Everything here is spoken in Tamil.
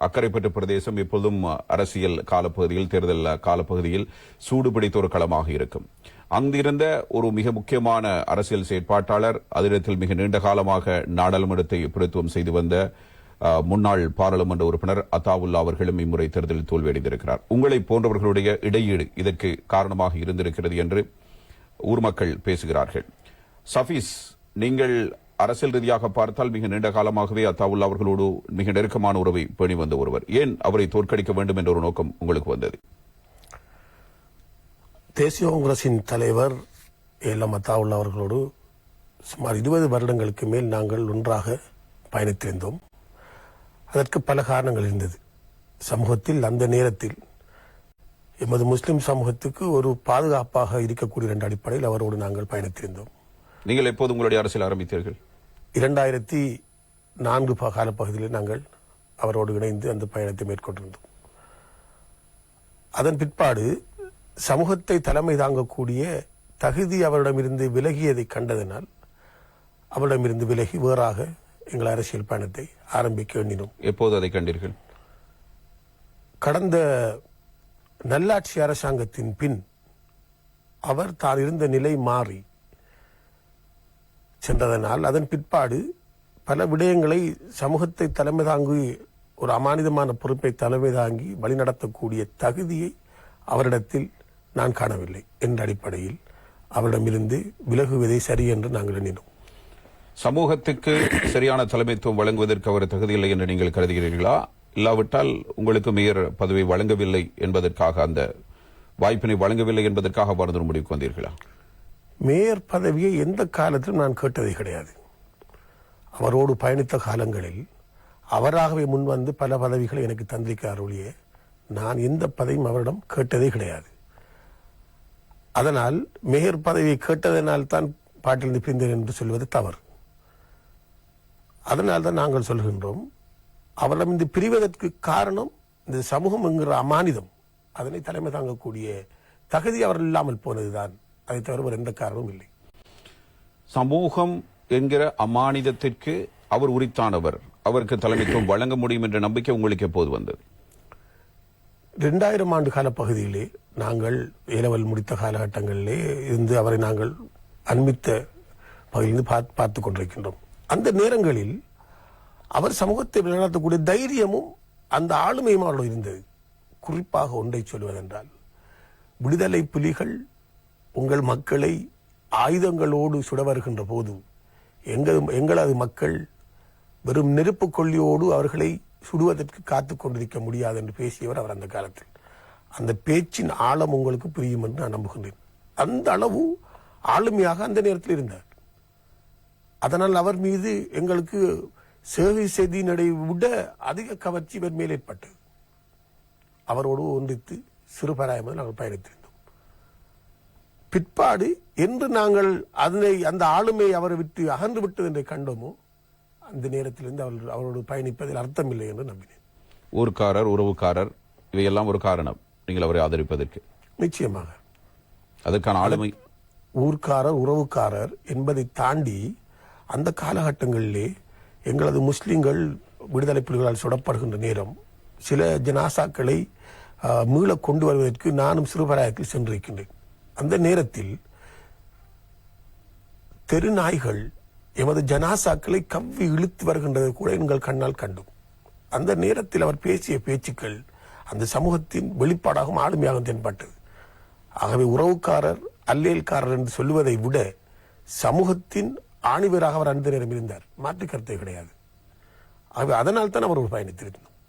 அக்கரைப்பற்று பிரதேசம் எப்போதும் அரசியல் காலப்பகுதியில் தேர்தல் காலப்பகுதியில் சூடுபிடித்த ஒரு களமாக இருக்கும். அங்கிருந்த ஒரு மிக முக்கியமான அரசியல் செயற்பாட்டாளர் அதிடத்தில் மிக நீண்ட காலமாக நாடாளுமன்றத்தை பிரதித்துவம் செய்து வந்த முன்னாள் பாராளுமன்ற உறுப்பினர் அத்தாவுல்லா அவர்களும் இம்முறை தேர்தலில் தோல்வியடைந்திருக்கிறார். உங்களை போன்றவர்களுடைய இடையீடு இதற்கு காரணமாக இருந்திருக்கிறது என்று ஊர் மக்கள் பேசுகிறார்கள். சஃபீஸ் நீங்கள் அரசியல் ரீதியாக பார்த்தால் மிக நீண்ட காலமாகவே அத்தாவுல்லா அவர்களோடு மிக நெருக்கமான உறவை பேணி வந்த ஒருவர். ஏன் அவரை தோற்கடிக்க வேண்டும் என்ற ஒரு நோக்கம் உங்களுக்கு வந்தது? தேசிய காங்கிரசின் தலைவர் ஏலம் அத்தாவுல்லா அவர்களோடு சுமார் இருபது வருடங்களுக்கு மேல் நாங்கள் ஒன்றாக பயணித்திருந்தோம். அதற்கு பல காரணங்கள் இருந்தது. சமூகத்தில் அந்த நேரத்தில் எமது முஸ்லிம் சமூகத்துக்கு ஒரு பாதுகாப்பாக இருக்கக்கூடிய என்ற அடிப்படையில் அவரோடு நாங்கள் பயணித்திருந்தோம். நீங்கள் எப்போது உங்களுடைய அரசியல் ஆரம்பித்தீர்கள்? இரண்டாயிரத்தி நான்கு காலப்பகுதியில் நாங்கள் அவரோடு இணைந்து அந்த பயணத்தை மேற்கொண்டிருந்தோம். அதன் பிற்பாடு சமூகத்தை தலைமை தாங்கக்கூடிய தகுதி அவரிடமிருந்து விலகியதை கண்டதனால் அவரிடமிருந்து விலகி வேறாக எங்கள் அரசியல் பயணத்தை ஆரம்பிக்க எண்ணினோம் எப்போது அதை கண்டீர்கள்? கடந்த நல்லாட்சி அரசாங்கத்தின் பின் அவர் தான் இருந்த நிலை மாறி சென்றதனால் அதன் பிற்பாடு பல விடயங்களை சமூகத்தை தலைமை தாங்கி ஒரு அமானிதமான பொறுப்பை தலைமை தாங்கி வழிநடத்தக்கூடிய தகுதியை அவரிடத்தில் நான் காணவில்லை என்ற அடிப்படையில் அவரிடமிருந்து விலகுவதை சரி என்று நாங்கள் எண்ணினோம். சமூகத்துக்கு சரியான தலைமைத்துவம் வழங்குவதற்கு அவர் தகுதியில்லை என்று நீங்கள் கருதுகிறீர்களா? இல்லாவிட்டால் உங்களுக்கு மேயர் பதவி வழங்கவில்லை என்பதற்காக அந்த வாய்ப்பினை வழங்கவில்லை என்பதற்காக அவ்வாறு முடிவுக்கு வந்தீர்களா? மேயர் பதவியை எந்த காலத்திலும் நான் கேட்டதே கிடையாது. அவரோடு பயணித்த காலங்களில் அவராகவே முன்வந்து பல பதவிகளை எனக்கு தந்திருக்கிறார் ஒழிய நான் எந்த பதவியும் அவரிடம் கேட்டதே கிடையாது. அதனால் மேயர் பதவியை கேட்டதனால் தான் பாட்டிலிருந்து பிரிந்தேன் என்று சொல்வது தவறு. அதனால் தான் நாங்கள் சொல்கின்றோம் அவரிடம் இந்த பிரிவதற்கு காரணம் இந்த சமூகம் என்கிற அமானிதம். அதனை தலைமை தாங்கக்கூடிய தகுதி அவர் இல்லாமல் போனதுதான். அதை தவிர வேறு எந்த காரணமும் இல்லை. சமூகம் என்கிற அமானிதத்திற்கு அவர் உரித்தானவர். அவருக்கு தலைமைத்துவம் வழங்க முடியும் என்ற நம்பிக்கை உங்களுக்கு எப்போது வந்தது? இரண்டாயிரம் ஆண்டு கால பகுதியிலே நாங்கள் ஏலவல் முடித்த காலகட்டங்களிலே இருந்து அவரை நாங்கள் அண்மித்த பகுதியிலிருந்து பார்த்து பார்த்து கொண்டிருக்கின்றோம். அந்த நேரங்களில் அவர் சமூகத்தை நடத்தக்கூடிய தைரியமும் அந்த ஆளுமையும் அவரோடு இருந்தது. குறிப்பாக ஒன்றை சொல்வதென்றால் விடுதலை புலிகள் உங்கள் மக்களை ஆயுதங்களோடு சுட வருகின்ற போது எங்கள் எங்களது மக்கள் வெறும் நெருப்பு கொள்ளியோடு அவர்களை சுடுவதற்கு காத்து கொண்டிருக்க முடியாது என்று பேசியவர் அவர் அந்த காலத்தில். அந்த பேச்சின் ஆழம் உங்களுக்கு புரியும் என்று நான் நம்புகின்றேன். அந்த அளவு ஆளுமையாக அந்த நேரத்தில் இருந்தார். அதனால் அவர் மீது எங்களுக்கு சேவை செய்தியினரை விட அதிக கவர்ச்சி இவர் மேல் ஏற்பட்டது. அவரோடு ஒன்றித்து சிறுபராயமாக நாங்கள் பயணித்திருந்தோம். பிற்பாடு என்று நாங்கள் அதனை அந்த ஆளுமை அவரை விட்டு அகன்று விட்டது என்று கண்டோமோ அந்த நேரத்திலிருந்து அவர் அவரோடு பயணிப்பதில் அர்த்தமில்லை என்று நம்பினேன். ஊர்க்காரர் உறவுக்காரர் இவையெல்லாம் ஒரு காரணம். நீங்கள் அவரை ஆதரிப்பதற்கு. நிச்சயமாக. அதற்கான ஆளுமை ஊர்க்காரர் உறவுக்காரர் என்பதை தாண்டி அந்த காலகட்டங்களிலே எங்களது முஸ்லிம்கள் விடுதலை புலிகளால் சுடப்படுகின்ற நேரம் சில ஜனாசாக்களை மீள கொண்டு வருவதற்கு நானும் சிறுபராயத்தில் சென்றிருக்கின்றேன். அந்த நேரத்தில் தெரு நாய்கள் எமது ஜனாசாக்களை கவ்வி இழுத்து வருகின்றதை கூட எங்கள் கண்ணால் கண்டும். அந்த நேரத்தில் அவர் பேசிய பேச்சுக்கள் அந்த சமூகத்தின் வெளிப்பாடாகவும் ஆளுமையாகவும் தென்பட்டது. ஆகவே உறவுக்காரர் அல்லேல்காரர் என்று சொல்லுவதை விட சமூகத்தின் ஆணிவராக அவர் அந்த நேரம் இருந்தார். மாற்று கருத்தே கிடையாது. ஆகவே அதனால் தான் அவர் ஒரு பயணித்திருந்தார்